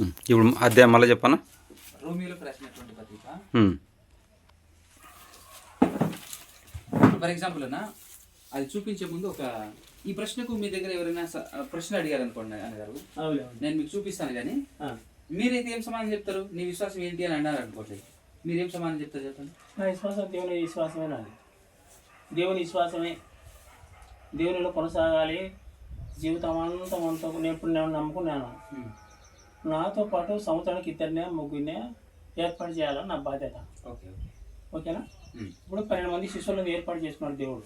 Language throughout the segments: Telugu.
ఉమ్. ఇప్పుడు అధ్యాయం మళ్ళీ చెప్పనా? రాసినటువంటి పత్రిక. ఫర్ ఎగ్జాంపుల్ అన్న అది చూపించే ముందు ఒక ఈ ప్రశ్నకు మీ దగ్గర ఎవరైనా స- ప్రశ్న అడిగారు అనుకోండి అన్నగారు. అవును నేను మీకు చూపిస్తాను కానీ. మీరైతే ఏం సమాధానం చెప్తారు? నీ విశ్వాసం ఏంటి అని అన్నారు అనుకోండి మీరేం సమాధానం చెప్తారు చెప్పండి. నా విశ్వాసం దేవుని విశ్వాసమే నాది. దేవుని విశ్వాసమే. దేవునిలో కొనసాగాలి. జీవితం అంతా మనతో నేను నమ్ముకున్నాను. నాతో పాటు సంవత్సరానికి ఇద్దరినే ముగ్గురినే ఏర్పాటు చేయాలని నా బాధ్యత. ఓకే. ఓకే ఓకేనా. ఇప్పుడు పన్నెండు మంది శిష్యులను ఏర్పాటు చేసుకున్నాడు దేవుడు.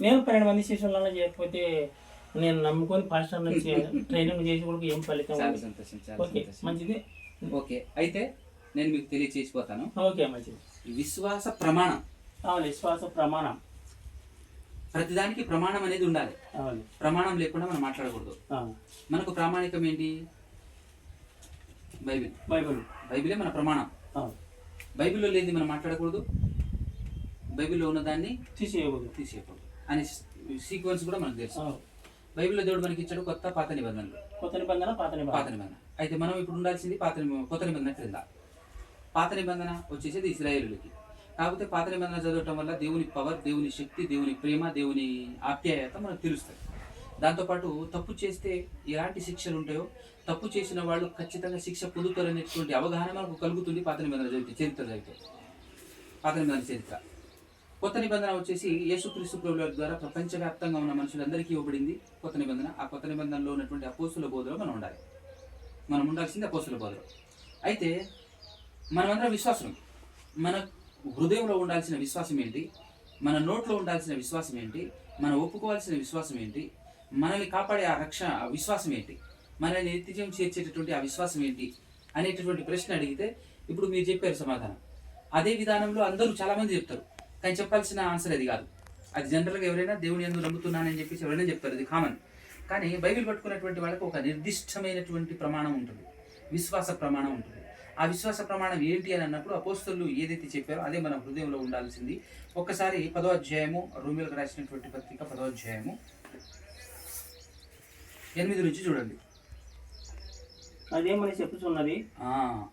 నేను పన్నెండు మంది శిష్యులను చేయకపోతే నేను నమ్ముకొని పాస్టర్ నుంచి ట్రైనింగ్ చేసి కూడా ఏం ఫలితం ఓకే మంచిది. ఓకే అయితే నేను మీకు తెలియచేసిపోతాను. ఓకే మంచిది. విశ్వాస ప్రమాణం. అవును విశ్వాస ప్రమాణం. ప్రతిదానికి ప్రమాణం అనేది ఉండాలి. అవును. ప్రమాణం లేకుండా మనం మాట్లాడకూడదు. మనకు ప్రామాణికం ఏంటి? బైబిల్ బైబిల్ బైబిలే మన ప్రమాణం. బైబిల్లో లేనిది మనం మాట్లాడకూడదు. బైబిల్లో ఉన్నదాన్ని తీసేయకూడదు. తీసేయకూడదు అనే సీక్వెన్స్ కూడా మనకు తెలుసు. బైబిల్లో దేవుడు మనకి ఇచ్చాడు కొత్త పాత నిబంధనలు. కొత్త నిబంధన పాత పాత నిబంధన. నిబంధన అయితే మనం ఇప్పుడు ఉండాల్సింది పాత కొత్త నిబంధన క్రింద. పాత నిబంధన వచ్చేసేది ఇస్రాయేలులకి. కాకపోతే పాత నిబంధన చదవటం వల్ల దేవుని పవర్ దేవుని శక్తి దేవుని ప్రేమ దేవుని ఆప్యాయత మనకు తెలుస్తుంది. దాంతోపాటు తప్పు చేస్తే ఎలాంటి శిక్షలు ఉంటాయో తప్పు చేసిన వాళ్ళు ఖచ్చితంగా శిక్ష పొందుతారనేటువంటి అవగాహన మనకు కలుగుతుంది పాత నిబంధన చరిత్ర చరిత్ర అయితే పాత నిబంధన చరిత్ర. కొత్త నిబంధన వచ్చేసి యేసుక్రీస్తు ప్రభుల ద్వారా ప్రపంచవ్యాప్తంగా ఉన్న మనుషులందరికీ ఇవ్వబడింది కొత్త నిబంధన. ఆ కొత్త నిబంధనలో ఉన్నటువంటి అపోసుల బోధలో మనం ఉండాలి. మనం ఉండాల్సింది అపోసుల బోధలో. అయితే మనమందరం విశ్వాసం మన హృదయంలో ఉండాల్సిన విశ్వాసం ఏంటి మన నోట్లో ఉండాల్సిన విశ్వాసం ఏంటి మనం ఒప్పుకోవాల్సిన విశ్వాసం ఏంటి మనల్ని కాపాడే ఆ రక్ష ఆ విశ్వాసం ఏంటి? మనల్ని నిత్యం చేర్చేటటువంటి ఆ విశ్వాసం ఏంటి? అనేటటువంటి ప్రశ్న అడిగితే ఇప్పుడు మీరు చెప్పారు సమాధానం. అదే విధానంలో అందరూ చాలామంది చెప్తారు. కానీ చెప్పాల్సిన ఆన్సర్ అది కాదు. అది జనరల్గా ఎవరైనా దేవుని ఎందుకు నమ్ముతున్నానని చెప్పేసి ఎవరైనా చెప్తారు. అది కామన్. కానీ బైబిల్ పట్టుకున్నటువంటి వాళ్ళకి ఒక నిర్దిష్టమైనటువంటి ప్రమాణం ఉంటుంది. విశ్వాస ప్రమాణం ఉంటుంది. ఆ విశ్వాస ప్రమాణం ఏంటి అని అన్నప్పుడు అపోస్తులు ఏదైతే చెప్పారో అదే మన హృదయంలో ఉండాల్సింది. ఒక్కసారి పదో అధ్యాయము రోమిలకు రాసినటువంటి పత్రిక పదో అధ్యాయము. ఎనిమిది నుంచి చూడండి. అదేమని చెప్పుచున్నది?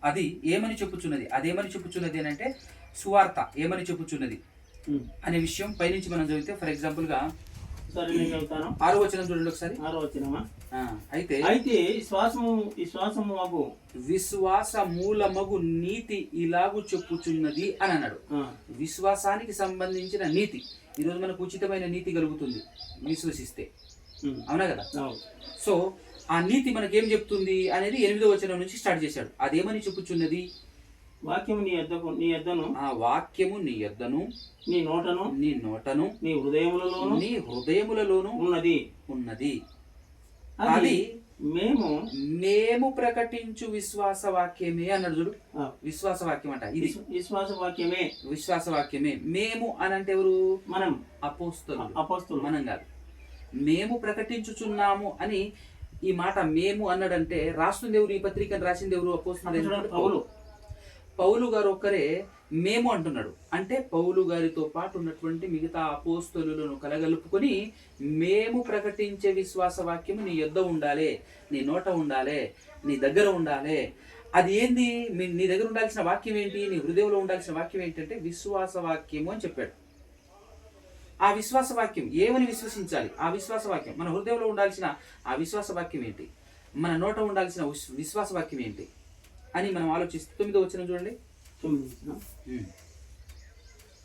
అది ఏమని చెప్పుచున్నది? అదేమని చెప్పుచున్నది అని అంటే సువార్త ఏమని చెప్పుచున్నది. అనే విషయం పైనుంచి మనం చదివితే ఫర్ ఎగ్జాంపుల్గా సరే నేను చెబుతాను ఆరో వచనం చూడండి ఒకసారి. ఆరో వచ్చినమా అయితే అయితే విశ్వాసము విశ్వాసము మాకు విశ్వాస మూలమగు నీతి ఇలాగు చెప్పుచున్నది అని అన్నాడు. విశ్వాసానికి సంబంధించిన నీతి. ఈరోజు మనకు ఉచితమైన నీతి కలుగుతుంది. విశ్వసిస్తే. అవునా కదా. సో ఆ నీతి మనకేం చెప్తుంది అనేది ఎనిమిదో వచనం నుంచి స్టార్ట్ చేశాడు. అదేమని చెప్పుచున్నది? వాక్యము నీ యొద్దకు నీ యొద్దను. ఆ వాక్యము నీ యొద్దను. నీ నోటను. నీ నోటను. నీ హృదయములలోను. నీ హృదయములలోను ఉన్నది. ఉన్నది. అది మేము మేము ప్రకటించు విశ్వాస వాక్యమే అన్నాడు చూడు. విశ్వాస వాక్యం అంట ఇది. విశ్వ- విశ్వాస వాక్యమే. విశ్వాస వాక్యమే. మేము అని అంటే ఎవరు? మనం. అపోస్తలు. అపోస్తులు. మనం కాదు. మేము ప్రకటించుచున్నాము అని ఈ మాట మేము అన్నాడంటే రాస్తుంది ఎవరు ఈ పత్రికను రాసింది ఎవరు అపోస్తులు పౌలు. పౌలు గారు ఒక్కరే మేము అంటున్నాడు. అంటే పౌలు గారితో పాటు ఉన్నటువంటి మిగతా అపోస్తలులను కలగలుపుకొని మేము ప్రకటించే విశ్వాస వాక్యము నీ యొద్ద ఉండాలి నీ నోట ఉండాలి నీ దగ్గర ఉండాలి. అది ఏంది? మీ- నీ దగ్గర ఉండాల్సిన వాక్యం ఏంటి? నీ హృదయంలో ఉండాల్సిన వాక్యం ఏంటంటే విశ్వాస వాక్యము అని చెప్పాడు. ఆ విశ్వాస వాక్యం ఏమని విశ్వసించాలి? ఆ విశ్వాస వాక్యం మన హృదయంలో ఉండాల్సిన ఆ విశ్వాస వాక్యం ఏంటి? మన నోట ఉండాల్సిన విశ్వ- విశ్వాస వాక్యం ఏంటి? అని మనం ఆలోచిస్తే తొమ్మిదో వచ్చిన చూడండి.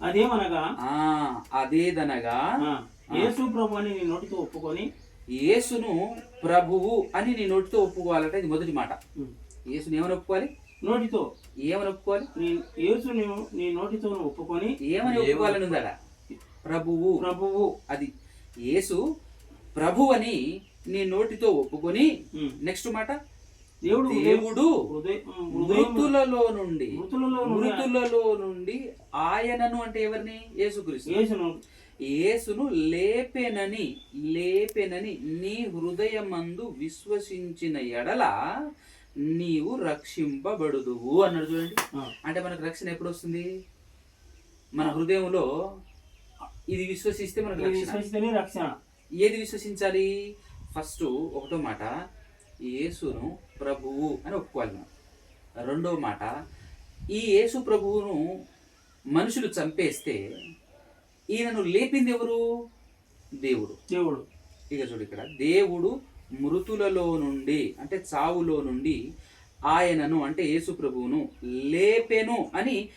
అదేమనగా? అదేదనగా? యేసు ప్రభు అని నీ నోటితో ఒప్పుకొని. యేసును ప్రభువు అని నీ నోటితో ఒప్పుకోవాలంటే ఇది మొదటి మాట. యేసుని ఏమని ఒప్పుకోవాలి? నోటితో. ఏమని ఒప్పుకోవాలి? నీ యేసుని నీ నోటితో ఒప్పుకొని. ఏమని ఒప్పుకోవాలని ఉందట? ప్రభువు. ప్రభువు. అది యేసు ప్రభు అని నీ నోటితో ఒప్పుకొని నెక్స్ట్ మాట దేవుడు దేవుడు మృతులలో నుండి మృతులలో నుండి ఆయనను అంటే ఎవరిని? యేసుక్రీస్తు యేసును. యేసును లేపెనని లేపెనని నీ హృదయమందు విశ్వసించిన ఎడల నీవు రక్షింపబడుదువు అన్నాడు చూడండి. అంటే మనకు రక్షణ ఎప్పుడు వస్తుంది మన హృదయంలో ఇది విశ్వసిస్తే మనకు విశ్వసిస్తేనే రక్షణ. ఏది విశ్వసించాలి? ఫస్ట్ ఒకటో మాట యేసును ప్రభువు అని ఒప్పుకోవాలి మనం. రెండో మాట ఈ యేసు ప్రభువును మనుషులు చంపేస్తే ఈయనను లేపింది ఎవరు? దేవుడు. దేవుడు. ఇక చూడు ఇక్కడ దేవుడు మృతులలో నుండి అంటే చావులో నుండి ఆయనను అంటే యేసు ప్రభువును లేపెను అని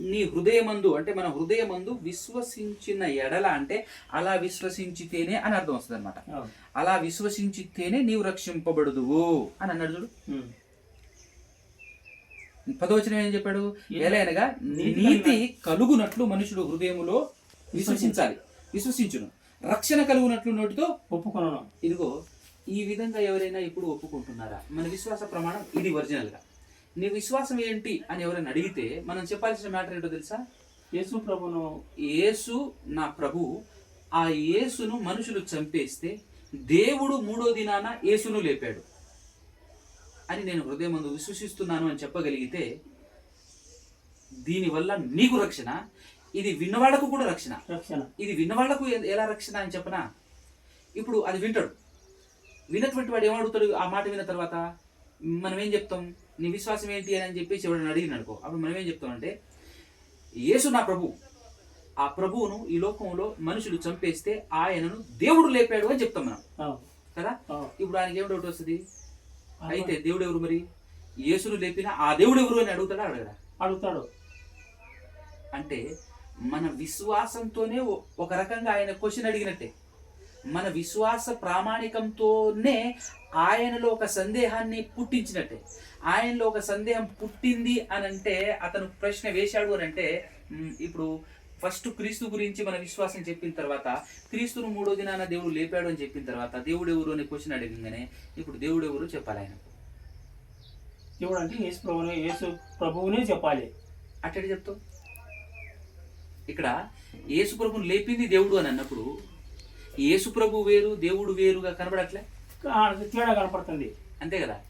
నీ హృదయమందు అంటే మన హృదయమందు విశ్వసించిన ఎడల అంటే అలా విశ్వసించితేనే అని అర్థం వస్తుంది అనమాట. అలా విశ్వసించితేనే నీవు రక్షింపబడుదువు అని అన్నాడు చూడు. పదవచనం ఏం చెప్పాడు? ఎలాగనగా నీతి నీతి కలుగునట్లు మనుషుడు హృదయములో విశ్వసించాలి. విశ్వసించును. రక్షణ కలుగునట్లు నోటితో ఒప్పుకున్నాను ఇదిగో ఈ విధంగా ఎవరైనా ఇప్పుడు ఒప్పుకుంటున్నారా? మన విశ్వాస ప్రమాణం ఇది ఒరిజినల్గా నీ విశ్వాసం ఏంటి అని ఎవరైనా అడిగితే మనం చెప్పాల్సిన మ్యాటర్ ఏంటో తెలుసా? యేసు ప్రభును యేసు నా ప్రభు. ఆ యేసును మనుషులు చంపేస్తే దేవుడు మూడో దినాన యేసును లేపాడు. అని నేను హృదయమందు విశ్వసిస్తున్నాను అని చెప్పగలిగితే దీనివల్ల నీకు రక్షణ ఇది విన్నవాళ్ళకు కూడా రక్షణ. రక్షణ. ఇది విన్నవాళ్ళకు ఎలా రక్షణ అని చెప్పనా? ఇప్పుడు అది వింటాడు. విన్నటువంటి వాడు ఏమడుగుతాడు ఆ మాట విన్న తర్వాత మనం ఏం చెప్తాం? నీ విశ్వాసం ఏంటి అని చెప్పేసి ఎవరైనా అడిగిన అనుకో. అప్పుడు మనం ఏం చెప్తాం అంటే యేసు నా ప్రభు. ఆ ప్రభువును ఈ లోకంలో మనుషులు చంపేస్తే ఆయనను దేవుడు లేపాడు అని చెప్తాం మనం. కదా. ఇప్పుడు ఆయనకి ఏం డౌట్ వస్తుంది? అయితే దేవుడు ఎవరు మరి? యేసును లేపిన ఆ దేవుడు ఎవరు అని అడుగుతాడా? అడగడా? అడుగుతాడు. అంటే మన విశ్వాసంతోనే ఒక రకంగా ఆయన క్వశ్చన్ అడిగినట్టే. మన విశ్వాస ప్రామాణికంతోనే ఆయనలో ఒక సందేహాన్ని పుట్టించినట్టే. ఆయనలో ఒక సందేహం పుట్టింది అని అంటే అతను ప్రశ్న వేశాడు అని అంటే ఇప్పుడు ఫస్ట్ క్రీస్తు గురించి మన విశ్వాసం చెప్పిన తర్వాత క్రీస్తును మూడో దినాన దేవుడు లేపాడు అని చెప్పిన తర్వాత దేవుడు ఎవరు అనే క్వశ్చన్ అడిగంగానే ఇప్పుడు దేవుడు ఎవరు చెప్పాలి ఆయన? దేవుడు అంటే యేసు ప్రభునే యేసు ప్రభువునే చెప్పాలి. అట్టడి చెప్తావు? ఇక్కడ యేసు ప్రభుని లేపింది దేవుడు అని అన్నప్పుడు యేసు ప్రభు వేరు దేవుడు వేరుగా కనబడట్లే? తేడా కనపడుతుంది. అంతే కదా?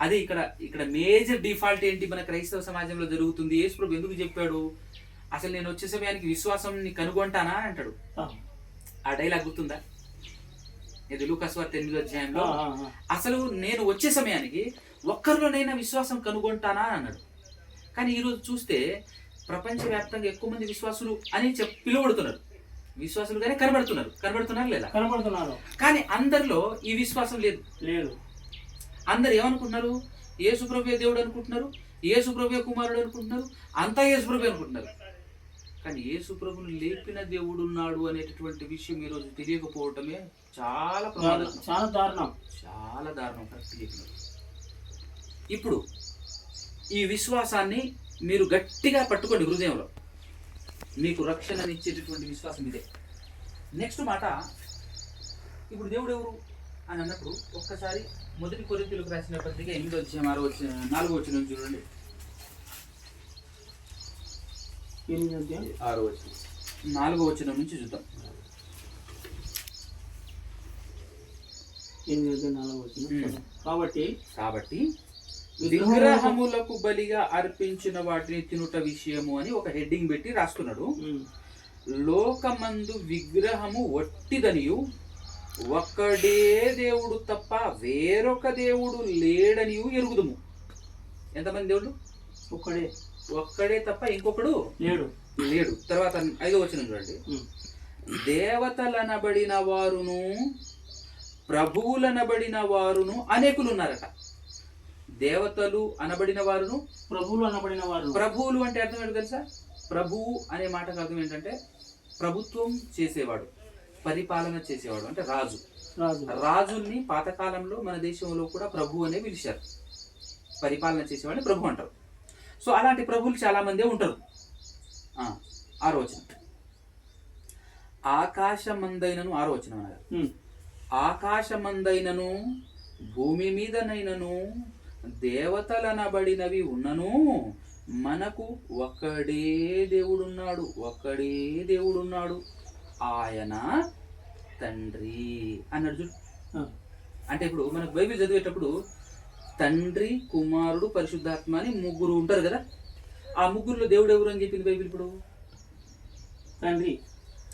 అదే ఇక్కడ ఇక్కడ మేజర్ డిఫాల్ట్ ఏంటి మన క్రైస్తవ సమాజంలో జరుగుతుంది? యేసు ప్రభు ఎందుకు చెప్పాడు? అసలు నేను వచ్చే సమయానికి విశ్వాసం కనుగొంటానా అంటాడు. ఆ, డైలాగ్ గుర్తుందా? ఇది లూకాస్ వార్త ఎనిమిదో అధ్యాయంలో. అసలు నేను వచ్చే సమయానికి ఒక్కరిలోనైనా విశ్వాసం కనుగొంటానా అని అన్నాడు. కానీ ఈరోజు చూస్తే ప్రపంచవ్యాప్తంగా ఎక్కువ మంది విశ్వాసులు అని చెప్ పిలువడుతున్నారు విశ్వాసులుగానే కనబడుతున్నారు. కనబడుతున్నారు లేదా? కనపడుతున్నారు కానీ అందరిలో ఈ విశ్వాసం లేదు. లేదు. అందరు ఏమనుకుంటున్నారు? యేసుప్రభే దేవుడు అనుకుంటున్నారు? యేసుప్రభే కుమారుడు అనుకుంటున్నారు? అంతా యేసుప్రభే అనుకుంటున్నారు. కానీ యేసుప్రభుని లేపిన దేవుడు ఉన్నాడు అనేటటువంటి విషయం ఈరోజు తెలియకపోవటమే చాలా ప్రమాదం చాలా దారుణం. చాలా దారుణం కరెక్ట్ చెప్పినారు ఇప్పుడు ఈ విశ్వాసాన్ని మీరు గట్టిగా పట్టుకోండి హృదయంలో. మీకు రక్షణనిచ్చేటటువంటి విశ్వాసం ఇదే. నెక్స్ట్ మాట ఇప్పుడు దేవుడు ఎవరు అని అన్నప్పుడు ఒక్కసారి మొదటి కొరింతలకు రాసిన పత్రిక ఎనిమిది వచ్చిన ఆరో వచ్చిన నాలుగో వచ్చిన నుంచి చూడండి. ఎనిమిది అధ్యాయం. ఆరో వచ్చిన నాలుగో వచ్చిన నుంచి చూద్దాం. ఎనిమిది అధ్యాయం నాలుగో వచ్చిన. కాబట్టి కాబట్టి విగ్రహములకు బలిగా అర్పించిన వాటిని తినుట విషయము అని ఒక హెడ్డింగ్ పెట్టి రాసుకున్నాడు లోకమందు విగ్రహము ఒట్టిదనియు ఒక్కడే దేవుడు తప్ప వేరొక దేవుడు లేడనియు ఎరుగుదుము. ఎంతమంది దేవుడు ఒక్కడే. ఒక్కడే తప్ప ఇంకొకడు లేడు. లేడు. తర్వాత ఐదో వచ్చిన చూడండి. దేవతలనబడిన వారును ప్రభువులనబడిన వారును అనేకులు ఉన్నారట దేవతలు అనబడిన వారును? ప్రభువులు అనబడిన వారు ప్రభువులు అంటే అర్థం ఏంటో తెలుసా? ప్రభువు అనే మాటకు అర్థం ఏంటంటే ప్రభుత్వం చేసేవాడు పరిపాలన చేసేవాడు అంటే రాజు. రాజు. రాజుల్ని పాతకాలంలో మన దేశంలో కూడా ప్రభు అనే పిలిచారు. పరిపాలన చేసేవాడిని ప్రభు అంటారు. సో అలాంటి ప్రభువులు చాలా మందే ఉంటారు. ఆ, ఆరో వచనం ఆకాశమందైనను ఆరో వచనం అనగా ఆకాశమందైనను భూమి మీదనైనను దేవతలనబడినవి ఉన్నను. మనకు ఒక్కడే దేవుడున్నాడు ఒక్కడే దేవుడున్నాడు. ఆయన తండ్రి అన్నాడు చూడు. అంటే ఇప్పుడు మనకు బైబిల్ చదివేటప్పుడు తండ్రి కుమారుడు పరిశుద్ధాత్మ అని ముగ్గురు ఉంటారు కదా. ఆ ముగ్గురులో దేవుడు ఎవరు అని చెప్పింది బైబిల్ ఇప్పుడు? తండ్రి.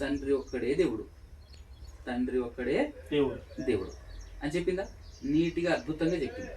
తండ్రి ఒక్కడే దేవుడు. తండ్రి ఒక్కడే దేవుడు. దేవుడు. అని చెప్పిందా? నీట్గా అద్భుతంగా చెప్పింది.